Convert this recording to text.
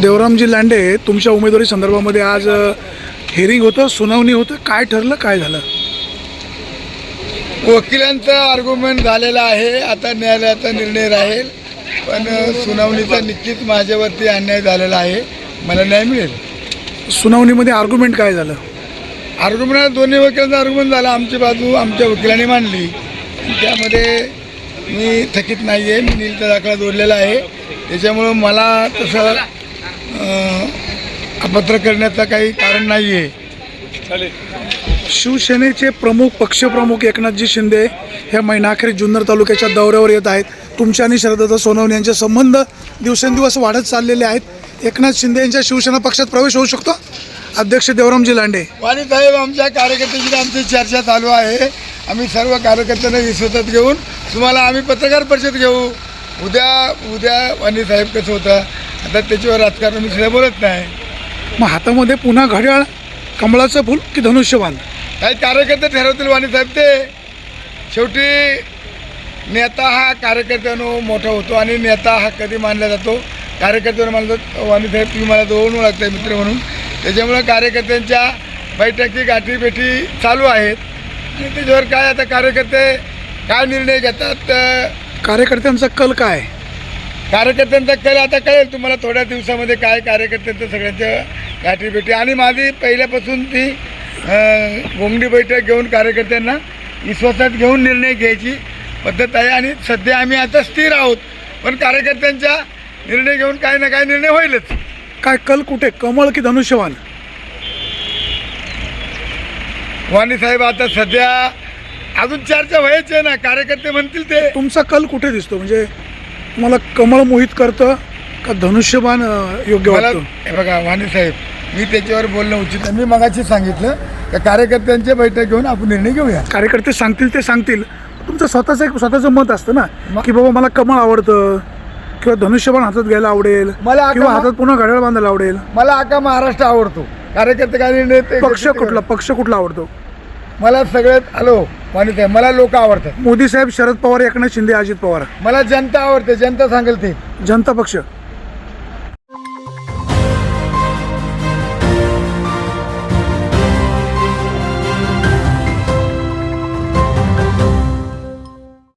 देवरामजी लांडे तुमच्या उमेदवारी संदर्भामध्ये आज हेरिंग होतं सुनावणी होतं. काय ठरलं काय झालं? वकिलांचा आर्ग्युमेंट झालेला आहे. आता न्यायालयाचा निर्णय राहील. पण सुनावणीचा निश्चित माझ्यावरती अन्याय झालेला आहे. मला न्याय मिळेल. सुनावणीमध्ये आर्ग्युमेंट काय झालं? आर्ग्युमेंट दोन्ही वकिलांचा आर्ग्युमेंट झाला. आमची बाजू आमच्या वकिलांनी मांडली. त्यामध्ये मी थकीत नाही आहे मी नीलचा दाखला जोडलेला आहे. त्याच्यामुळं मला तसं अपत्र करण्याचं काही कारण नाही आहे शिवसेनेचे प्रमुख पक्षप्रमुख एकनाथजी शिंदे ह्या महिनाखेर जुन्नर तालुक्याच्या दौऱ्यावर येत आहेत. तुमच्या आणि शरदत्ता सोनवणे यांचे संबंध दिवसेंदिवस वाढत चाललेले आहेत. एकनाथ शिंदे यांच्या शिवसेना पक्षात प्रवेश होऊ शकतो? अध्यक्ष देवरामजी लांडे. वाणी साहेब आमच्या कार्यकर्त्यांची आमची चर्चा चालू आहे. आम्ही सर्व कार्यकर्त्यांना विश्वासात घेऊन तुम्हाला आम्ही पत्रकार परिषद घेऊ. उद्या उद्या वाणी साहेब कसं होतं? आता त्याच्यावर राजकारण मी सध्या बोलत नाही. मग हातामध्ये पुन्हा घड्याळ कमळाचं फूल की धनुष्यबाण? काही कार्यकर्ते ठरवतील वाणी साहेब ते. शेवटी नेता हा कार्यकर्त्यानं मोठा होतो आणि नेता हा कधी मानला जातो? कार्यकर्त्यानं मानला जातो वाणी साहेब तुम्ही मला दोन ओळखताय मित्र म्हणून. त्याच्यामुळं कार्यकर्त्यांच्या बैठकी गाठीभेटी चालू आहेत. त्याच्यावर काय आता कार्यकर्ते काय निर्णय घेतात कार्यकर्त्यांचा कल काय? कार्यकर्त्यांचा कल आता कळेल तुम्हाला थोड्या दिवसामध्ये काय कार्यकर्त्यांचं सगळ्यांच्या गाठीभेटी आणि माझी पहिल्यापासून ती घोंगडी बैठक घेऊन कार्यकर्त्यांना विश्वासात घेऊन निर्णय घ्यायची पद्धत आहे. आणि सध्या आम्ही आता स्थिर आहोत पण कार्यकर्त्यांच्या निर्णय घेऊन काही ना काही निर्णय होईलच. काय कल कुठे? कमळ की धनुष्यबाण वाणी साहेब आता सध्या अजून चर्चा व्हायची आहे ना कार्यकर्ते म्हणतील ते. तुमचा कल कुठे दिसतो? म्हणजे तुम्हाला कमळ मोहित करतं का धनुष्यबाण अं, योग्य मला वाटतं? हे बघा वाणी साहेब मी त्याच्यावर बोलणं उचित मी मगाशी सांगितलं का कार्यकर्त्यांची बैठक घेऊन आपण निर्णय घेऊया. कार्यकर्ते सांगतील ते सांगतील. तुमचं स्वतःचं एक स्वतःचं मत असतं ना की बाबा मला कमळ आवडतं किंवा धनुष्यबाण हातात घ्यायला आवडेल मला आता किंवा हातात पुन्हा घड्याळ बांधायला आवडेल. मला आका महाराष्ट्र आवडतो. कार्यकर्ते काय निर्णय ते- पक्ष कुठला? पक्ष कुठला आवडतो? मला सगळ्यात हॅलो वाणी साहेब मला लोक आवडतात. मोदी साहेब शरद पवार एकनाथ शिंदे अजित पवार. मला जनता आवडते जनता सांगेल ते. जनता पक्ष.